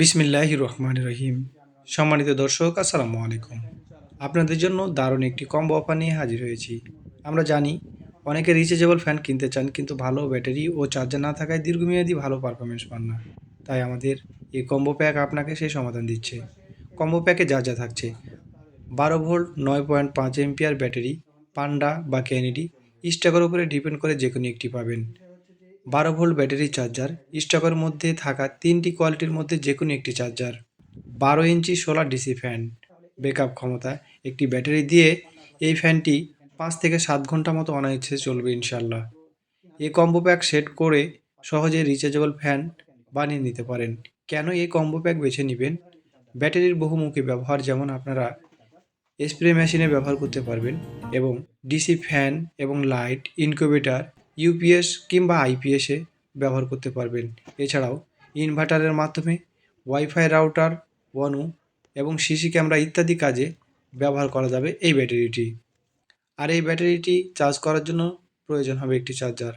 বিসমিল্লাহ রহমান রহিম। সম্মানিত দর্শক, আসসালামু আলাইকুম। আপনাদের জন্য দারুণ একটি কম্বো অফার নিয়ে হাজির হয়েছি। আমরা জানি, অনেকে রিচার্জেবল ফ্যান কিনতে চান, কিন্তু ভালো ব্যাটারি ও চার্জার না থাকায় দীর্ঘমেয়াদী ভালো পারফরমেন্স পান না। তাই আমাদের এই কম্বো প্যাক আপনাকে সেই সমাধান দিচ্ছে। কম্বো প্যাকে যা যা থাকছে, বারো ভোল্ট, নয় পয়েন্ট পাঁচ এমপিআর ব্যাটারি, পান্ডা বা ক্যানেডি স্টকের উপরে ডিপেন্ড করে যে কোনো একটি পাবেন। বারো ভোল্ট ব্যাটারি চার্জার, স্টকের মধ্যে থাকা তিনটি কোয়ালিটির মধ্যে যে কোনো একটি চার্জার। বারো inch solar DC fan, backup ক্ষমতা, একটি ব্যাটারি দিয়ে এই ফ্যানটি পাঁচ থেকে সাত ঘণ্টা মতো অনায়াসে চলবে ইনশাল্লাহ এই কম্বো প্যাক সেট করে সহজে রিচার্জেবল ফ্যান বানিয়ে নিতে পারেন। কেন এই কম্বো প্যাক বেছে নেবেন? ব্যাটারির বহুমুখী ব্যবহার যেমন আপনারা স্প্রে মেশিনে ব্যবহার করতে পারবেন এবং ডিসি ফ্যান এবং লাইট, ইনকিউবেটার ইউপিএস কিংবা আইপিএসে ব্যবহার করতে পারবেন। এছাড়াও ইনভার্টারের মাধ্যমে ওয়াইফাই রাউটার, ওয়ানু এবং সিসি ক্যামেরা ইত্যাদি কাজে ব্যবহার করা যাবে এই ব্যাটারিটি। আর এই ব্যাটারিটি চার্জ করার জন্য প্রয়োজন হবে একটি চার্জার।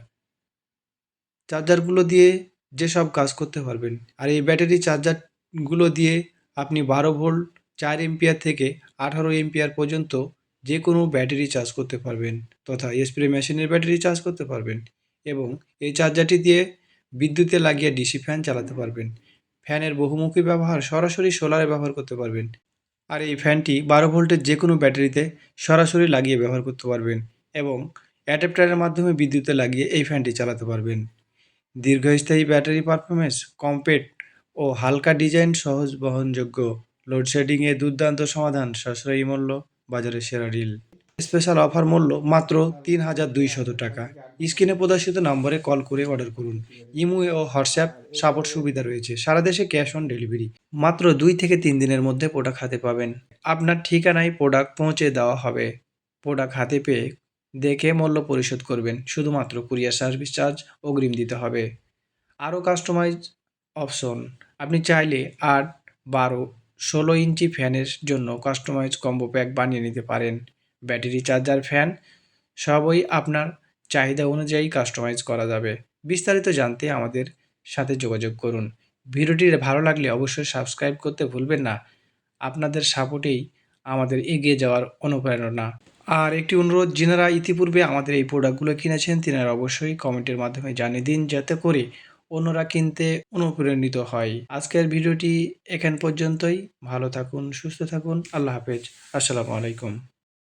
চার্জারগুলো দিয়ে যেসব কাজ করতে পারবেন। আর এই ব্যাটারি চার্জারগুলো দিয়ে আপনি বারো ভোল্ট, চার এম্পিয়ার থেকে আঠারো এম্পিয়ার পর্যন্ত যে কোনো ব্যাটারি চার্জ করতে পারবেন তথা স্প্রে মেশিনের ব্যাটারি চার্জ করতে পারবেন এবং এই চার্জারটি দিয়ে বিদ্যুতে লাগিয়ে ডিসি ফ্যান চালাতে পারবেন। ফ্যানের বহুমুখী ব্যবহার সরাসরি সোলারে ব্যবহার করতে পারবেন। আর এই ফ্যানটি বারো ভোল্টের যে কোনো ব্যাটারিতে সরাসরি লাগিয়ে ব্যবহার করতে পারবেন এবং অ্যাডাপ্টারের মাধ্যমে বিদ্যুতে লাগিয়ে এই ফ্যানটি চালাতে পারবেন। দীর্ঘস্থায়ী ব্যাটারি পারফরমেন্স কম্প্যাক্ট ও হালকা ডিজাইন সহজ বহনযোগ্য। লোডশেডিংয়ে দুর্দান্ত সমাধান, সাশ্রয়ী মূল্য বাজারের সেরা রিল। স্পেশাল অফার মূল্য মাত্র তিন হাজার দুইশত টাকা। স্ক্রিনে প্রদর্শিত নম্বরে কল করে অর্ডার করুন। ইমো ও হোয়াটসঅ্যাপ সাপোর্ট সুবিধা রয়েছে। সারা দেশে ক্যাশ অন ডেলিভারি। মাত্র দুই থেকে তিন দিনের মধ্যে প্রোডাক্ট হাতে পাবেন। আপনার ঠিকানায় প্রোডাক্ট পৌঁছে দেওয়া হবে। প্রোডাক্ট হাতে পেয়ে দেখে মূল্য পরিশোধ করবেন। শুধুমাত্র কুরিয়ার সার্ভিস চার্জ অগ্রিম দিতে হবে। আরও কাস্টমাইজ অপশন। আপনি চাইলে আট, বারো ষোলো ইঞ্চি ফ্যানের জন্য কাস্টমাইজ কম্বো প্যাক বানিয়ে নিতে পারেন। ব্যাটারি চার্জার, ফ্যান সবই আপনার চাহিদা অনুযায়ী কাস্টমাইজ করা যাবে। বিস্তারিত জানতে আমাদের সাথে যোগাযোগ করুন। ভিডিওটি ভালো লাগলে অবশ্যই সাবস্ক্রাইব করতে ভুলবেন না। আপনাদের সাপোর্টেই আমাদের এগিয়ে যাওয়ার অনুপ্রেরণা। আর একটি অনুরোধ, যিনারা ইতিপূর্বে আমাদের এই প্রোডাক্টগুলো কিনেছেন, তিনারা অবশ্যই কমেন্টের মাধ্যমে জানিয়ে দিন, যাতে করে অন্যরা কিনতে অনুপ্রাণিত হয়। আজকের ভিডিওটি এখান পর্যন্তই। ভালো থাকুন, সুস্থ থাকুন। আল্লাহ হাফেজ। আসসালামু আলাইকুম।